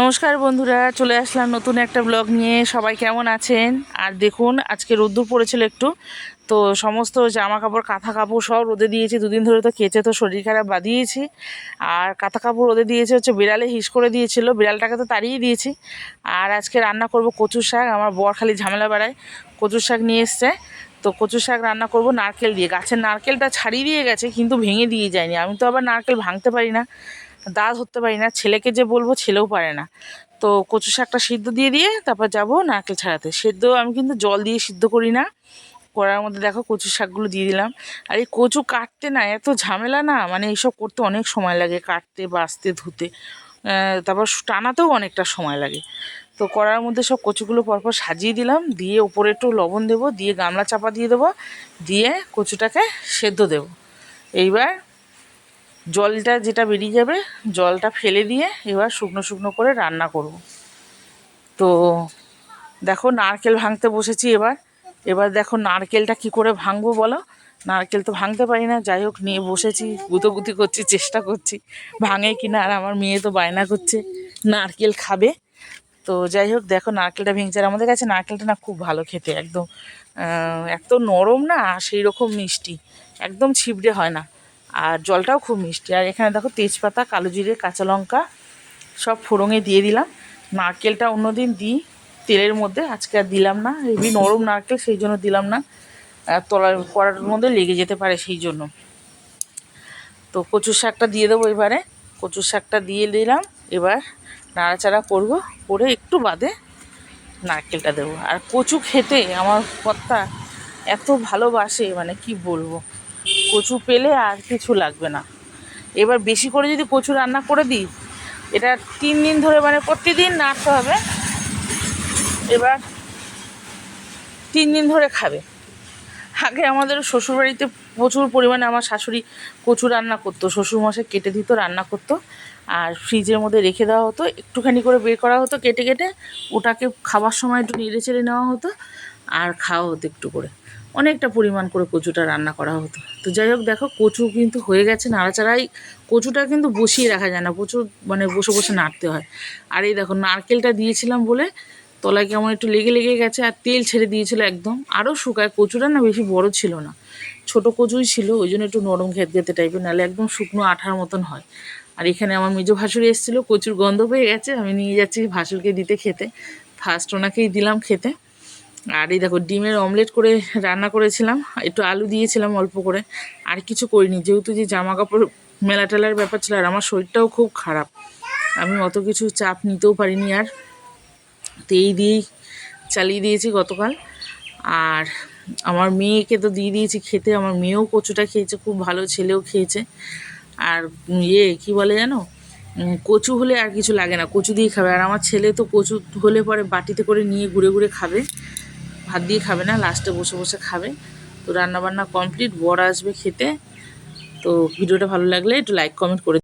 নমস্কার বন্ধুরা, চলে আসলাম নতুন একটা ব্লগ নিয়ে। সবাই কেমন আছেন? আর দেখুন, আজকে রোদ্দুর পড়েছিল একটু। তো সমস্ত জামা কাপড় কাঁথা কাপড় সব রোদে দিয়েছি। দুদিন ধরে তো কেচে, তো শরীর খারাপ বাঁধিয়েছি। আর কাঁথা কাপড় রোদে দিয়েছে, হচ্ছে বিড়ালে হিস করে দিয়েছিল। বিড়ালটাকে তো তাড়িয়ে দিয়েছি। আর আজকে রান্না করব কচু শাক। আমার বর খালি ঝামেলা বেড়ায়। কচু শাক নিয়ে এসছে। তো কচু শাক রান্না করব নারকেল দিয়ে। গাছের নারকেলটা ছাড়িয়ে দিয়ে গেছে, কিন্তু ভেঙে দিয়ে যায়নি। আমি তো আবার নারকেল ভাঙতে পারি না। দা ধরতে পারি না, ছেলেকে যে বলব ছেলেও পারে না। তো কচু শাকটা সিদ্ধ দিয়ে দিয়ে তারপর যাব নারকেল ছাড়াতে। সেদ্ধ আমি কিন্তু জল দিয়ে সিদ্ধ করি না। কড়ার মধ্যে দেখো কচু শাকগুলো দিয়ে দিলাম। আর এই কচু কাটতে না এত ঝামেলা না মানে এইসব করতে অনেক সময় লাগে, কাটতে বাছতে ধুতে। তারপর টানাতেও অনেকটা সময় লাগে। তো কড়ার মধ্যে সব কচুগুলো পরপর সাজিয়ে দিলাম। দিয়ে ওপরে একটু লবণ দেবো, দিয়ে গামলা চাপা দিয়ে দেবো, দিয়ে কচুটাকে সেদ্ধ দেবো। এইবার জলটা যেটা বেরিয়ে যাবে, জলটা ফেলে দিয়ে এবার শুকনো শুকনো করে রান্না করব। তো দেখো নারকেল ভাঙতে বসেছি এবার। এবার দেখো নারকেলটা কি করে ভাঙবো বলো? নারকেল তো ভাঙতে পারি না, যাই হোক নিয়ে বসেছি, গুতোগুতি করছি, চেষ্টা করছি, ভাঙে কি না আর আমার মেয়ে তো বায়না করছে, নারকেল খাবে। তো যাই হোক দেখো নারকেলটা ভেঙছে, আর আমাদের কাছে নারকেলটা না খুব ভালো খেতে, একদম এত নরম না সেই রকম মিষ্টি, একদম ছিবড়ে হয় না। আর জলটাও খুব মিষ্টি। আর এখানে দেখো তেজপাতা, কালো জিরে, কাঁচা লঙ্কা সব ফোড়ঙে দিয়ে দিলাম। নারকেলটা অন্যদিন দিই, তেলের মধ্যে। আজকে আর দিলাম না। হেভি নরম নারকেল, সেই জন্য দিলাম না। তলার কড়ার মধ্যে লেগে যেতে পারে সেই জন্য। তো কচুর শাকটা দিয়ে দেবো এবারে। কচুর শাকটা দিয়ে দিলাম। এবার নাড়াচাড়া করব। করে একটু বাদে নারকেলটা দেবো। আর কচু খেতে আমার কর্তা এত ভালোবাসে মানে কি বলব? কচু পেলে আর কিছু লাগবে না। এবার বেশি করে যদি কচু রান্না করে দিই, এটা তিন দিন ধরে মানে প্রতিদিন নাড়তে হবে, এবার তিন দিন ধরে খাবে। আগে আমাদের শ্বশুরবাড়িতে প্রচুর পরিমাণে আমার শাশুড়ি কচু রান্না করতো, শ্বশুরমশাই কেটে দিত, রান্না করতো, আর ফ্রিজের মধ্যে রেখে দেওয়া হতো, একটুখানি করে বের করা হতো কেটে কেটে, ওটাকে খাবার সময় একটু নেড়ে চেড়ে নেওয়া হতো, আর খাওয়া হতো একটু করে। অনেকটা পরিমাণ করে কচুটা রান্না করা হতো। তো যাই হোক, দেখো, কচু কিন্তু হয়ে গেছে, নাড়াচাড়াই কচুটা কিন্তু বসিয়ে রাখা যায় না, প্রচুর মানে বসে বসে নাড়তে হয়। আর এই দেখো, নারকেলটা দিয়েছিলাম বলে তলায় কেমন একটু লেগে লেগে গেছে আর তেল ছেড়ে দিয়েছিল একদম। আরও শুকায়, কচুটা না বেশি বড় ছিল না, ছোট কচুই ছিল, ওই জন্য একটু নরম খেতে খেতে টাইপের নাহলে একদম শুকনো আঠার মতন হয়। আর এখানে আমার মেজো ভাসুরি এসেছিল, কচুর গন্ধ পেয়ে গেছে, আমি নিয়ে যাচ্ছি ভাসুরকে দিতে খেতে। ফার্স্ট ওনাকেই দিলাম খেতে। আর এই দেখো ডিমের অমলেট করে রান্না করেছিলাম। একটু আলু দিয়েছিলাম অল্প করে। আর কিছু করিনি, যেহেতু যে জামা কাপড় মেলা টেলার ব্যাপার ছিল আর আমার শরীরটাও খুব খারাপ। আমি অত কিছু চাপ নিতেও পারিনি আর। তো এই দিয়েই চালিয়ে দিয়েছি গতকাল। আর আমার মেয়েকে তো দিয়ে দিয়েছি খেতে, আমার মেয়েও কচুটা খেয়েছে, খুব ভালো ছেলেও খেয়েছে। আর ইয়ে কি বলে জানো কচু হলে আর কিছু লাগে না, কচু দিয়ে খাবে। আর আমার ছেলে তো কচু হলে পরে বাটিতে করে নিয়ে ঘুরে ঘুরে খাবে। ভাত দিয়ে খাবে না, লাস্টে বসে বসে খাবে। তো রান্নাবান্না কমপ্লিট বড় আসবে খেতে। তো ভিডিওটা ভালো লাগলে একটু লাইক কমেন্ট করে